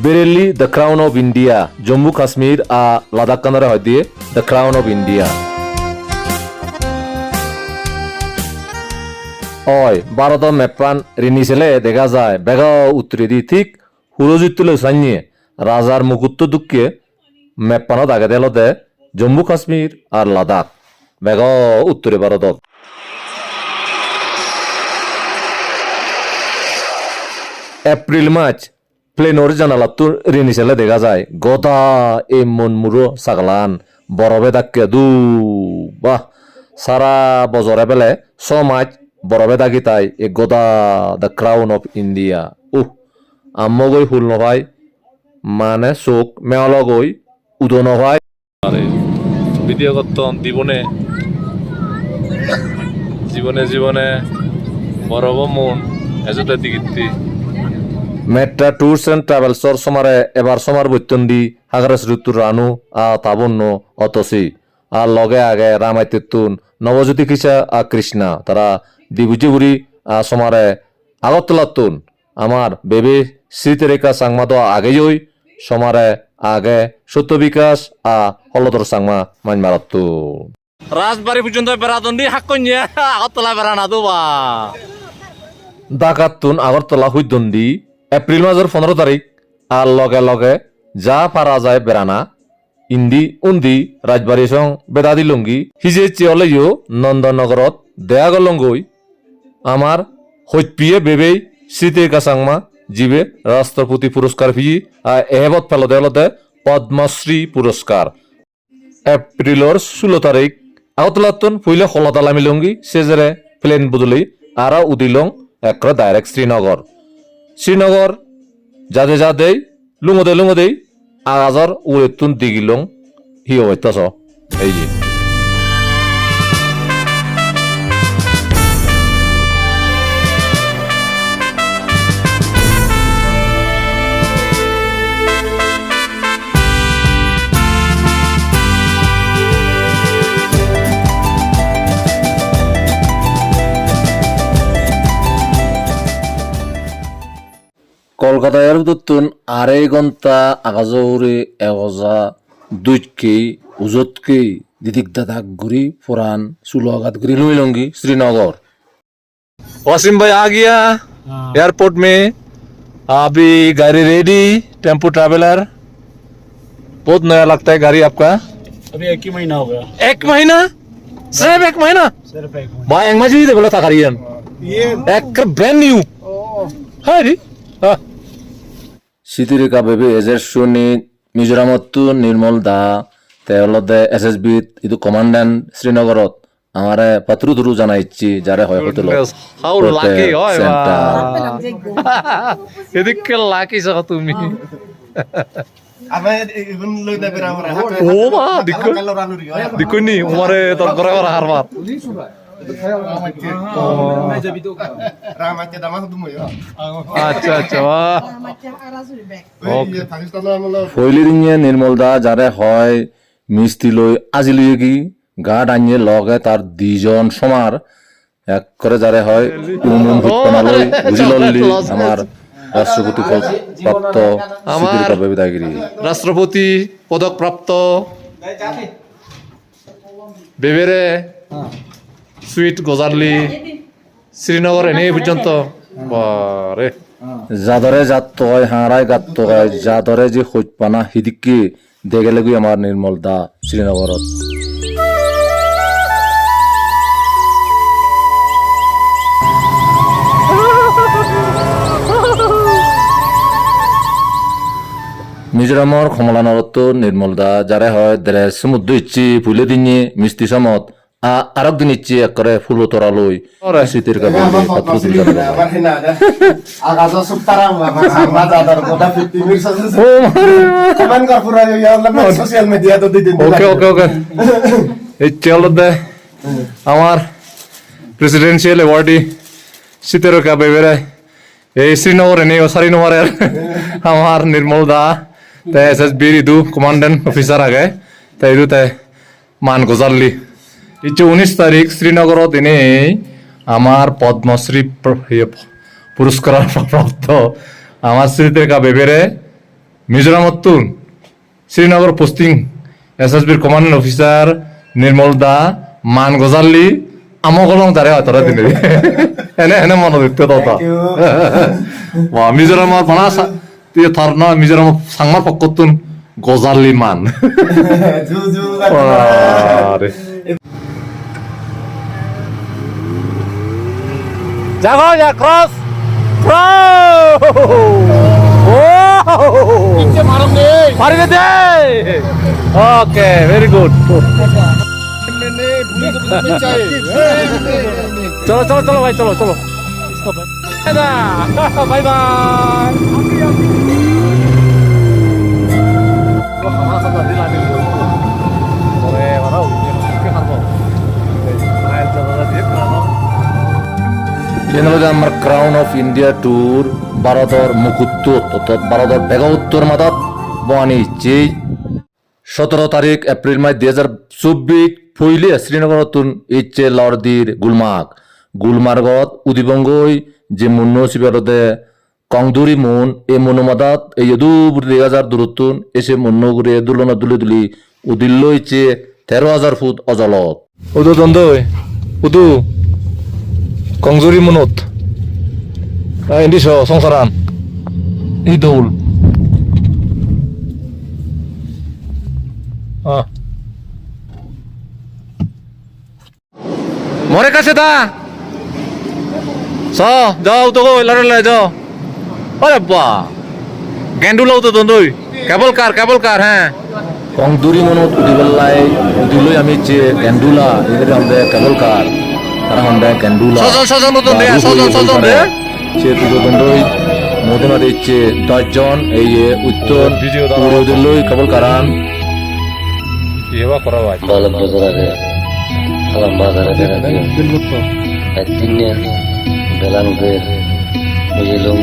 Bareilly the crown of India Jammu Kashmir আ লাদাখ কানারে হয় দিয়ে দ্য ক্রাউন অফ ইন্ডিয়া হয় ভারত মেপান রিনিছেলে দেখা যায় বেগা উত্তরে দি ঠিক হুরজিতুলে সাইনিয়ে রাজার মুকুত্ত দুঃখে মেপানত আগে দেলতে জম্মু কাশ্মীর আর লাদাখ বেগ উত্তরে ভারতত এপ্রিল মাস প্লেনোর জানালাতো রিনিছেলে দেখা যায়। গদা এ মন মুরো সাগলান বরফে দাক্কে দু, বাহ সারা বজরে বেলে সমাজ বরফে দাগি তাই এ গদা, the crown of India uh আম্মগৈ ফুল নভাই মানে চোখ মেয়লগৈ উদো নভাই। ভিডিও করতাম জীবনে জীবনে জীবনে বরফ মন এজতে দিগিত্তি মেট্রা ট্যুরস এন্ড ট্রাভেলসর সমারে এবার সমার বৈতন্দি হাগারাস ঋতুর রানু আ তাবন্য অতসি। আর লগে আগে রামাইতেতুন নবজ্যোতি কিসা আ কৃষ্ণা। তারা দিবুজিবুরি আ সমারে আগতলাতুন আমার বেবে স্মৃতিরেখা সাংমাদ আগেই সমারে আগে সত্য বিকাশ আ হলদর সাংমা মাইন রাজবাড়ি পর্যন্ত বেড়াদন্ডি হাক কন্যা আগতলা বেড়ানা দুবা। ডাকাতুন আগরতলা হুইদন্দি এপ্রিল মাসের পনেরো তারিখ, আর লগে লগে যা পারা যায় বেড়ানা, ইন্দি, উন্দি, রাজবাড়ি সং বেদাদি লঙ্গি, হিজে চিয়লেও নন্দনগরত দেয়া গলঙ্গই আমার হৈপিয়ে বেবেই স্মৃতির কাসাংমা জীবে রাষ্ট্রপতি পুরস্কার ফিজি আর এহেবত ফেলতে হলতে পদ্মশ্রী পুরস্কার এপ্রিলর ষোলো তারিখ আগতলাতুন ফুইলে হলতালা মিলঙ্গি সেজেরে প্লেন বদলি আর উদিলং একরা ডাইরেক্ট শ্রীনগর শ্রীনগর যাদে যাদেই লুঙদে লুঙদেই আগাজর উড়েতুন দিগিলং হি অবৈতাস এই যে। কলকাতায় আর দুতুন আড়াই ঘন্টা আগাজৌরে এগজা দুইটকে উজতকে দিদিক দাদাক ঘুরি ফুরান সুলগাত ঘুরি লুইলঙ্গি শ্রীনগর वसीम भाई आ गया एयरपोर्ट में अभी गाड़ी रेडी टेम्पो ट्रैवलर बहुत नया लगता है गाड़ी आपका अभी एक ही महीना हो गया एक महीना सिर्फ एक महीना सिर्फ एक भाई एंग मजी दे बोला था गाड़ियन ये एक ब्रांड न्यू हाय रे हाँ শীতিরেখা বেবি এজের শুনি মিজোরামতো নির্মল দা তেওঁলোকে এছ এছ বিত এইটো কমাণ্ডেণ্ট শ্ৰীনগৰত আমাৰে পাত্ৰু ধৰু জানা ইচ্ছি যাৰে হয় হয়তো এদিকে লাকিছ তুমি। ও মা দিকনি আমারে তোর করে হারবার আচ্ছা আচ্ছা. ফৈলিরিঙে নির্মল দা যারে হয় মিষ্টি লই আজি লইয়ে কি গা ডাঙিয়ে লগে তার দুইজন সমার এক করে যারে হয় লই বুঝি লল্লি আমার রাষ্ট্রপতি পদ প্রাপ্ত দাগিরি রাষ্ট্রপতি পদক প্রাপ্ত বেবেরে সুইট গজারলি শ্রীনগর এনে পর্যন্ত বারে যাদরে যাত হয় হাঁড়াই গাত হয় যাদরে যে হইপানা হিদিকে দেখে লাগি আমার নির্মল দা শ্রীনগরত মিজোরামর কমলানগরত নির্মল দা যারে হয় দেরে সমুদ্র ইচ্ছি ফুলে দিনে মিষ্টি সমত আরেক দিন ইচ্ছি একরে ফুল তোরা লই শীতের কাপড় পাত্র তুলে যাবে। Apa hina ada. Agazo subtara apa sama ada kota 50 mil saja. Kaman kar pura yo ya lemah sosial media tu di ওকে ওকে ওকে। এই চলতে আমার প্রেসিডেন্সিয়াল অ্যাওয়ার্ডি শীতের কাপে বেড়ে এই শ্রীনগরে নেই সারি নম্বরের আমার নির্মল দা তাই এস এস বির ইদু কমান্ডেন্ট অফিসার আগে তাই ইদু তাই মান গজারলি ইচ্ছে উনিশ তারিখ শ্রীনগরত এনেই আমার পদ্মশ্রী প্র- ইয়ে পুরস্কার প্রাপ্ত আমার স্মৃতির কাপে বেড়ে মিজোরামততুন শ্রীনগর পোস্টিং এস এস বির কমান্ডিং অফিসার নির্মল দা মান গজাল্লি আমকলং তাৰে আঁতৰাই দিলে এনে এনে মনত দিত্য ততা you. 와 মিজোরামৰ পানা থাৰ ন মিজোৰামৰ চাংমাৰ গজাল্লি মান যাগো যা ক্রস মারিবে দে ওকে ভেরি গুড চলো চলো চলো ভাই চলো চলো বাই বাই যেনেকৈ আমাৰ ক্ৰাউন অফ ইণ্ডিয়া টুৰ ভাৰতৰ মুকুত্ত অৰ্থাৎ বেগা উত্তৰ মাতত বহানি ইচ্ছে সতেরো তারিখ এপ্রিল মাস দুই হাজার চব্বিশ ফইলে শ্রীনগরতুন ইচ্ছে লর্দির গুলমার্গ গুলমার্গত উদিবঙ্গই যে মুন্ন শিবিরতে কংদুরি মুন, এই মনুমাদাত এই দূর দুই হাজার দূরত্বন এসে মুন্ন ঘুরে দুলনা দুলি দুলি উদিল্ল ইচ্ছে তেরো হাজার ফুট অজলত। উদু দন্দই উদু। কংজুরি মুনত। ইন্দিস সংসারান ই দৌল। মরে কাছে দা। চ যাও তো গো লড়ে লড়ে যাও আরে বা গেন্ডুলাও তো দন্দই। কেবল কার কেবল কার হ্যাঁ কংদুরি মনত উদিবেলাই উদিলই আমি যে গেন্ডুলা এদের আমাদের কেবল কার তারা আমাদের গেন্ডুলা সজন সজন তো দে সজন সজন দে সে তুই দন্দই মোদনা দিচ্ছে দশজন এই উত্তর উদিলই কেবল কারান ইয়েবা করা ভাই mujilung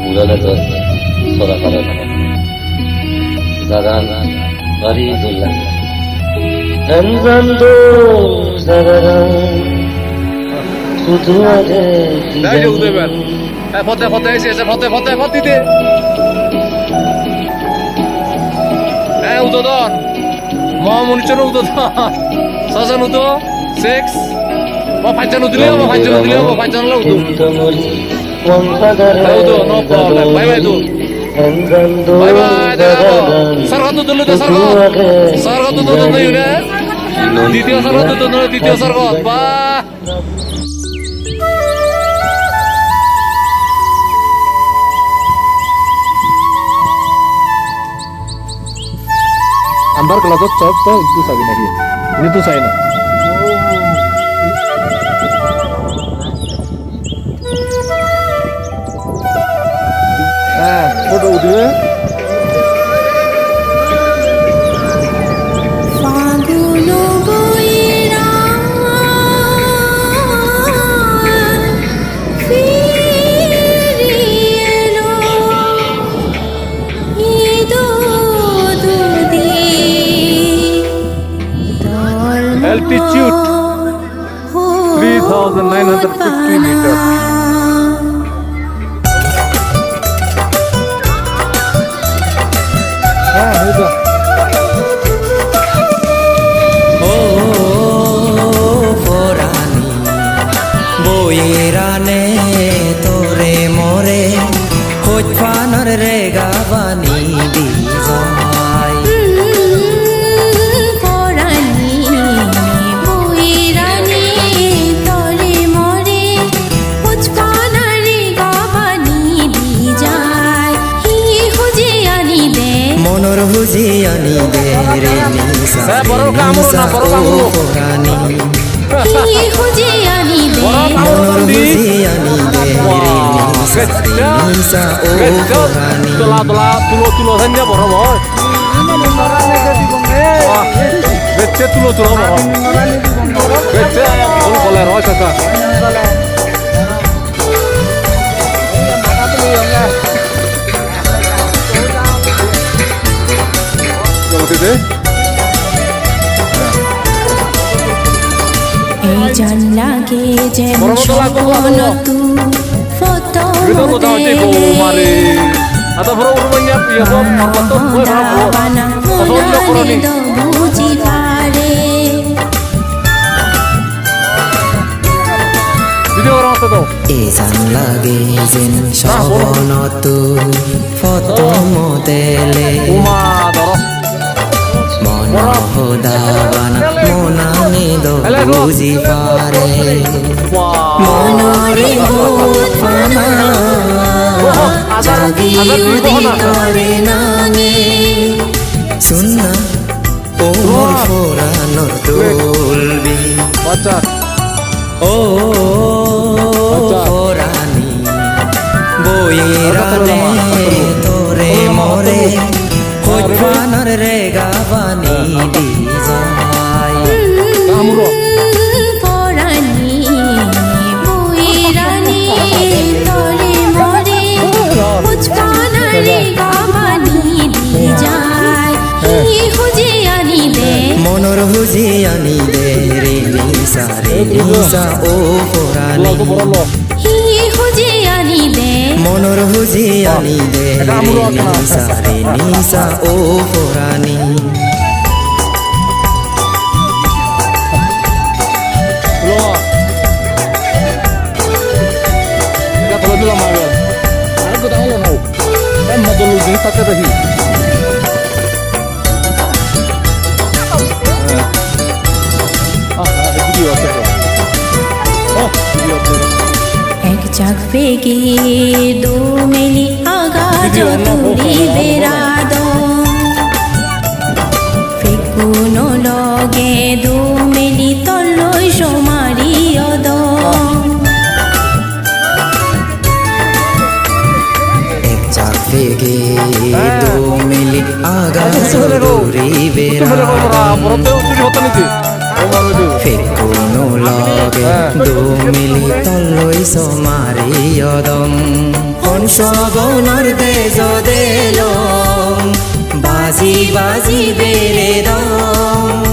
mulala dos sora karan zagan bari dullah Ramzan do zagaran Kutu ade ফতে ফতে এসে ফতে ফতে ফতিতে হ্যাঁ উদোদন মহামনুষ্যর উদোদন শাসন উদো সেক্স ও পাঁচজন উদলে ও পাঁচজন উদলে ও পাঁচজন লো উদো উদো নো প্রবলেম বাই বাই দু বাই বাই দাদা সরগত দুলু তো সরগত দ্বিতীয় সরগত তো দ্বিতীয় সরগত বাহ आंबार कलाचा चौकचा इथून सावी लागली इथून सावी ना. फोटो है Altitude 3,950 meters. Ah, itu. ও ফরানি বইরানে তোরে মোরে খোঁজ ফানার রে গাবানি বড় কামড় না, বড় কামড়। তোলা তোলা তুলো তুলো সাঞ্জা বড় ভয় বেচে তুলো তুলো বড়। বেচে ফুল কলে রয় কাকা। এই bro rumahnya ya bro, apa tuh? Gue bro, bro. দাবানা Pokoknya bro মনানে nih. দ বুঝি পারে apa tuh? এজান লাগে যেন সবনত দেলে Uma dorong. মন দাবানা দ বুঝি পারে. মনরে মানা জাগিয়ে করে নাঙে শুননা ও মোর ফোরানোর দোলবি ও ফোরানি নিসা ও হুজে আনি দে মনর হুজি আনি দে রে নিসা রে নিসা ও kalau bilang malu. Aku tahu lo mau. Kan mau dulu di pakai tadi. गे दो মিলি তলৈ চমাৰি অদম পঞ্চবনৰ তেজ দেল বাজি বাজি বেড়ে দম